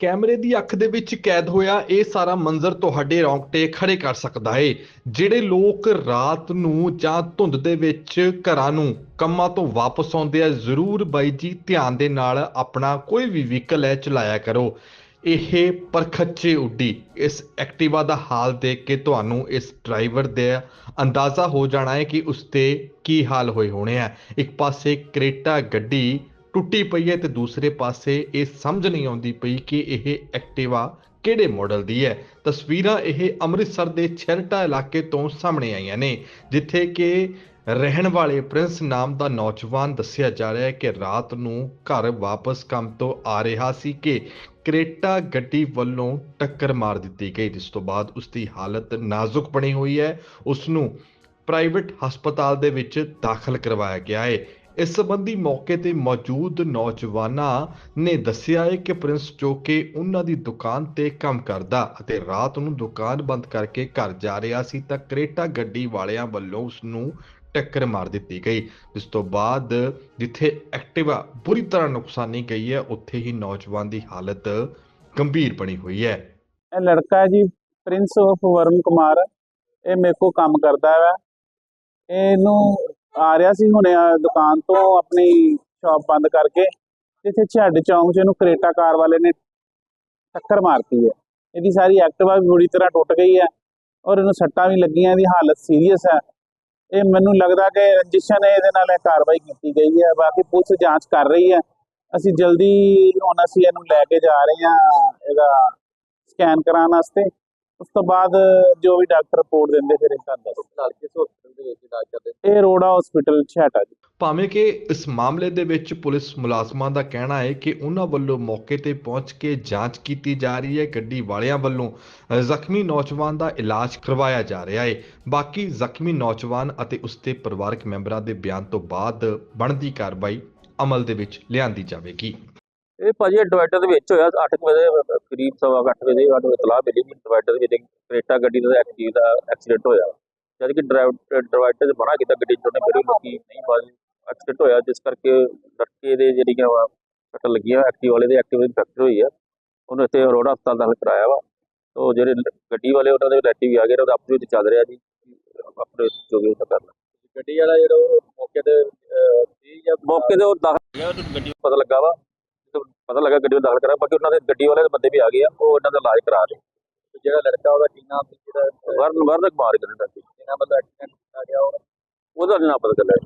ਕੈਮਰੇ ਦੀ ਅੱਖ ਦੇ ਵਿੱਚ ਕੈਦ ਹੋਇਆ, ਇਹ ਸਾਰਾ ਮੰਜ਼ਰ ਤੁਹਾਡੇ ਰੌਂਗਟੇ ਖੜੇ ਕਰ ਸਕਦਾ ਹੈ ਜਿਹੜੇ ਲੋਕ ਰਾਤ ਨੂੰ ਜਾਂ ਧੁੰਦ ਦੇ ਵਿੱਚ ਘਰਾਂ ਨੂੰ ਕੰਮਾਂ ਤੋਂ ਵਾਪਸ ਆਉਂਦੇ ਆ, ਜ਼ਰੂਰ ਬਾਈ ਜੀ ਧਿਆਨ ਦੇ ਨਾਲ ਆਪਣਾ ਕੋਈ ਵੀ ਵਹੀਕਲ ਹੈ ਚਲਾਇਆ ਕਰੋ। ਇਹ ਪਰਖੱਚੇ ਉੱਡੀ। ਇਸ ਐਕਟਿਵਾ ਦਾ ਹਾਲ ਦੇਖ ਕੇ ਤੁਹਾਨੂੰ ਇਸ ਡਰਾਈਵਰ ਦੇ ਅੰਦਾਜ਼ਾ ਹੋ ਜਾਣਾ ਹੈ ਕਿ ਉਸ ਤੇ ਕੀ ਹਾਲ ਹੋਏ ਹੋਣੇ ਆ। ਇੱਕ ਪਾਸੇ ਕਰੇਟਾ ਗੱਡੀ ਟੁੱਟੀ ਪਈ ਹੈ ਤੇ ਦੂਸਰੇ ਪਾਸੇ ਇਹ ਸਮਝ ਨਹੀਂ ਆਉਂਦੀ ਪਈ ਕਿ ਇਹ ਐਕਟਿਵਾ ਕਿਹੜੇ ਮਾਡਲ ਦੀ ਹੈ। ਤਸਵੀਰਾਂ ਇਹ ਅੰਮ੍ਰਿਤਸਰ ਦੇ ਛੇਰਟਾ ਇਲਾਕੇ ਤੋਂ ਸਾਹਮਣੇ ਆਈਆਂ ਨੇ, ਜਿੱਥੇ ਕਿ ਰਹਿਣ ਵਾਲੇ ਪ੍ਰਿੰਸ ਨਾਮ ਦਾ ਨੌਜਵਾਨ ਦੱਸਿਆ ਜਾ ਰਿਹਾ ਹੈ ਕਿ ਰਾਤ ਨੂੰ ਘਰ ਵਾਪਸ ਕੰਮ ਤੋਂ ਆ ਰਿਹਾ ਸੀ ਕਿ ਕਰੇਟਾ ਗੱਡੀ ਵੱਲੋਂ ਟੱਕਰ ਮਾਰ ਦਿੱਤੀ ਗਈ, ਜਿਸ ਤੋਂ ਬਾਅਦ ਉਸ ਦੀ ਹਾਲਤ ਨਾਜ਼ੁਕ ਬਣੀ ਹੋਈ ਹੈ। ਉਸ ਨੂੰ ਪ੍ਰਾਈਵੇਟ ਹਸਪਤਾਲ ਦੇ ਵਿੱਚ ਦਾਖਲ ਕਰਵਾਇਆ ਗਿਆ ਹੈ। ਇਸ ਸੰਬੰਧੀ ਮੌਕੇ ਤੇ ਮੌਜੂਦ ਨੌਜਵਾਨਾਂ ਨੇ ਦੱਸਿਆ ਹੈ ਕਿ ਪ੍ਰਿੰਸ ਜੋ ਕਿ ਉਹਨਾਂ ਦੀ ਦੁਕਾਨ ਤੇ ਕੰਮ ਕਰਦਾ ਅਤੇ ਰਾਤ ਨੂੰ ਦੁਕਾਨ ਬੰਦ ਕਰਕੇ ਘਰ ਜਾ ਰਿਹਾ ਸੀ ਤਾਂ ਕਰੇਟਾ ਗੱਡੀ ਵਾਲਿਆਂ ਵੱਲੋਂ ਉਸ ਨੂੰ ਟੱਕਰ ਮਾਰ ਦਿੱਤੀ ਗਈ, ਜਿਸ ਤੋਂ ਬਾਅਦ ਜਿੱਥੇ ਐਕਟਿਵਾ ਬੁਰੀ ਤਰ੍ਹਾਂ ਨੁਕਸਾਨੀ ਗਈ ਹੈ, ਉੱਥੇ ਹੀ ਨੌਜਵਾਨ ਦੀ ਹਾਲਤ ਗੰਭੀਰ ਬਣੀ ਹੋਈ ਹੈ। ਇਹ ਲੜਕਾ ਹੈ ਜੀ, ਪ੍ਰਿੰਸ ਆਫ ਵਰਮ ਕੁਮਾਰ, ਇਹ ਮੇਰੇ ਕੋ ਕੰਮ ਕਰਦਾ ਹੈ ਇਹਨੂੰ ਆ ਰਿਹਾ ਸੀ ਹੁਣੇ ਦੁਕਾਨ ਤੋਂ ਆਪਣੀ ਸ਼ਾਪ ਬੰਦ ਕਰਕੇ। ਇੱਥੇ ਛੱਡ ਚੌਂਕ 'ਚ ਇਹਨੂੰ ਕਰੇਟਾ ਕਾਰ ਵਾਲੇ ਨੇ ਟੱਕਰ ਮਾਰਤੀ ਹੈ। ਇਹਦੀ ਸਾਰੀ ਐਕਟਿਵਾ ਵੀ ਬੁਰੀ ਤਰ੍ਹਾਂ ਟੁੱਟ ਗਈ ਹੈ ਔਰ ਇਹਨੂੰ ਸੱਟਾਂ ਵੀ ਲੱਗੀਆਂ, ਇਹਦੀ ਹਾਲਤ ਸੀਰੀਅਸ ਹੈ। ਇਹ ਮੈਨੂੰ ਲੱਗਦਾ ਕਿ ਰੰਜਿਸ਼ਾਂ ਨੇ ਇਹਦੇ ਨਾਲ ਇਹ ਕਾਰਵਾਈ ਕੀਤੀ ਗਈ ਹੈ, ਬਾਕੀ ਪੁਲਿਸ ਜਾਂਚ ਕਰ ਰਹੀ ਹੈ। ਅਸੀਂ ਜਲਦੀ ਹੁਣ ਅਸੀਂ ਇਹਨੂੰ ਲੈ ਕੇ ਜਾ ਰਹੇ ਹਾਂ, ਇਹਦਾ ਸਕੈਨ ਕਰਾਉਣ ਵਾਸਤੇ। ਉਸ ਤੋਂ ਬਾਅਦ ਜੋ ਵੀ ਡਾਕਟਰ ਰਿਪੋਰਟ ਦਿੰਦੇ ਫਿਰ ਇਹ ਤੁਹਾਨੂੰ ਦੱਸ ਦੇ ਵਿੱਚ ਇਲਾਜ ਕਰਦੇ ਇਹ ਰੋੜਾ ਹਸਪੀਟਲ ਛਾਟਾ ਜੀ। ਭਾਵੇਂ ਕਿ ਇਸ ਮਾਮਲੇ ਦੇ ਵਿੱਚ ਪੁਲਿਸ ਮੁਲਾਜ਼ਮਾਂ ਦਾ ਕਹਿਣਾ ਹੈ ਕਿ ਉਹਨਾਂ ਵੱਲੋਂ ਮੌਕੇ ਤੇ ਪਹੁੰਚ ਕੇ ਜਾਂਚ ਕੀਤੀ ਜਾ ਰਹੀ ਹੈ। ਗੱਡੀ ਵਾਲਿਆਂ ਵੱਲੋਂ ਜ਼ਖਮੀ ਨੌਜਵਾਨ ਦਾ ਇਲਾਜ ਕਰਵਾਇਆ ਜਾ ਰਿਹਾ ਹੈ। ਬਾਕੀ ਜ਼ਖਮੀ ਨੌਜਵਾਨ ਅਤੇ ਉਸ ਦੇ ਪਰਿਵਾਰਕ ਮੈਂਬਰਾਂ ਦੇ ਬਿਆਨ ਤੋਂ ਬਾਅਦ ਬਣਦੀ ਕਾਰਵਾਈ ਅਮਲ ਦੇ ਵਿੱਚ ਲਿਆਂਦੀ ਜਾਵੇਗੀ। ਇਹ ਭਾਜੀ ਡਿਵਾਈਡਰ ਦੇ ਵਿੱਚ ਹੋਇਆ। 8 ਵਜੇ ਕਰੀਬ ਸਵਾ ਕੁ ਅੱਠ ਵਜੇ ਸਾਨੂੰ ਇਤਲਾਹ ਮਿਲੀ। ਕਿ ਡਿਵਾਈਡਰ ਦੇ ਵਿੱਚ ਇੱਕ ਕਰੇਟਾ ਗੱਡੀ ਦਾ ਐਕਟਿਵ ਦਾ ਐਕਸੀਡੈਂਟ ਹੋਇਆ। ਜਦ ਕਿ ਡਿਵਾਈਡਰ 'ਚ ਮਨਾ ਕੀਤਾ ਗੱਡੀ ਚੋਂ ਮੇਰੇ ਲੋਕੀ ਨਹੀਂ ਬਾਜੀ ਐਕਸੀਡੈਂਟ ਹੋਇਆ ਜਿਸ ਕਰਕੇ ਲੜਕੇ ਦੇ ਜਿਹੜੀਆਂ ਵਾ ਸੱਟ ਲੱਗੀਆਂ ਐਕਟਿਵ ਵਾਲੇ ਦੇ ਐਕਟਿਵ ਫੈਕਟਰ ਹੋਈ ਆ। ਉਹਨੂੰ ਇੱਥੇ ਅਰੋੜਾ ਹਸਪਤਾਲ ਦਾਖਲ ਕਰਾਇਆ ਵਾ। ਤੋ ਜਿਹੜੇ ਗੱਡੀ ਵਾਲੇ ਉਹਨਾਂ ਦੇ ਲੈਟੀ ਵੀ ਆ ਗਏ ਉਹਦਾ ਆਪਰੇ ਵਿੱਚ ਚੱਲ ਰਿਹਾ ਜੀ। ਆਪਣੇ ਜੋ ਵੀ ਉਹ ਕਰਨਾ। ਗੱਡੀ ਵਾਲਾ ਜਿਹੜਾ ਉਹ ਮੌਕੇ ਤੇ ਸੀ ਜਾਂ ਮੌਕੇ ਤੇ ਉਹ ਦਾਖਲ ਗਿਆ ਗੱਡੀ ਪਤਾ ਲੱਗਾ ਵਾ। ਪਤਾ ਲੱਗਾ ਗੱਡੀ ਨੂੰ ਦਾਖਲ ਕਰਾ ਬਾਕੀ ਉਹਨਾਂ ਦੇ ਗੱਡੀ ਵਾਲੇ ਦੇ ਬੰਦੇ ਵੀ ਆ ਗਏ ਆ ਉਹ ਇਹਨਾਂ ਦਾ ਇਲਾਜ ਕਰਾ ਰਹੇ। ਜਿਹੜਾ ਲੜਕਾ ਉਹਦਾ ਕੀ ਨਾਮ ਸੀ ਜਿਹੜਾ ਵਰਨ ਵਰਨ ਕੁਮਾਰ ਕਹਿੰਦਾ ਸੀ ਇਹਨਾਂ ਮਤਲਬ ਐਕਸੀਡੈਂਟ ਆ ਗਿਆ ਉਹ ਉਹਦਾ ਨੀ ਪਤਾ ਚੱਲਿਆ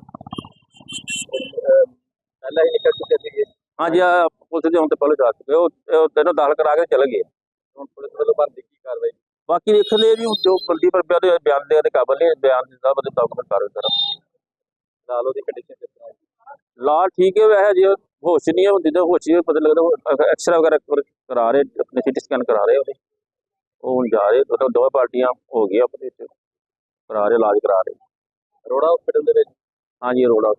ਪਹਿਲਾਂ ਹੀ ਨਿਕਲ ਚੁੱਕੇ ਸੀਗੇ। ਹਾਂਜੀ ਆ ਪੁਲਿਸ ਦੇ ਹੁਣ ਤੇ ਪਹਿਲੇ ਜਾ ਚੁੱਕੇ ਉਹ ਤੈਨੂੰ ਦਾਖਲ ਕਰਾ ਕੇ ਚਲੇ ਗਏ। ਹੁਣ ਪੁਲਿਸ ਵੱਲੋਂ ਬੰਦੀ ਕੀ ਕਾਰਵਾਈ? ਬਾਕੀ ਦੇਖਦੇ ਜੀ, ਜੋ ਬੰਦੀ ਪਰ ਬਿਆਨ ਦੇ ਕਾਬਲ ਨੇ, ਬਿਆਨ ਦੇ ਸਾਹਿਬ ਦੇ ਡਾਕੂਮੈਂਟ ਕਰ ਸਰ ਨਾਲ ਉਹਦੀ ਕੰਡੀਸ਼ਨ ਕਿਸ ਤਰ੍ਹਾਂ ਹੈ ਲਾਲ ਠੀਕ ਹੈ ਵੈਸੇ, ਜੇ ਹੋਸ਼ ਨਹੀਂ ਹੁੰਦੀ ਤਾਂ ਹੋਸ਼ ਹੀ ਪਤਾ ਲੱਗਦਾ ਐਕਸਰਾ ਵਗੈਰਾ ਕਰਾ ਰਹੇ, ਆਪਣੇ ਸਿਟੀ ਸਕੈਨ ਕਰਾ ਰਹੇ ਉਹਦੇ। ਉਹ ਹੁਣ ਜਾ ਰਹੇ ਦੋ ਦੋਵੇਂ ਪਾਰਟੀਆਂ ਹੋ ਗਈਆਂ ਆਪਣੇ ਵਿੱਚ। ਕਰਾ ਰਹੇ ਇਲਾਜ ਕਰਾ ਰਹੇ ਰੋੜਾ ਹਸਪੀਟਲ ਦੇ ਵਿੱਚ? ਹਾਂਜੀ ਰੋੜਾ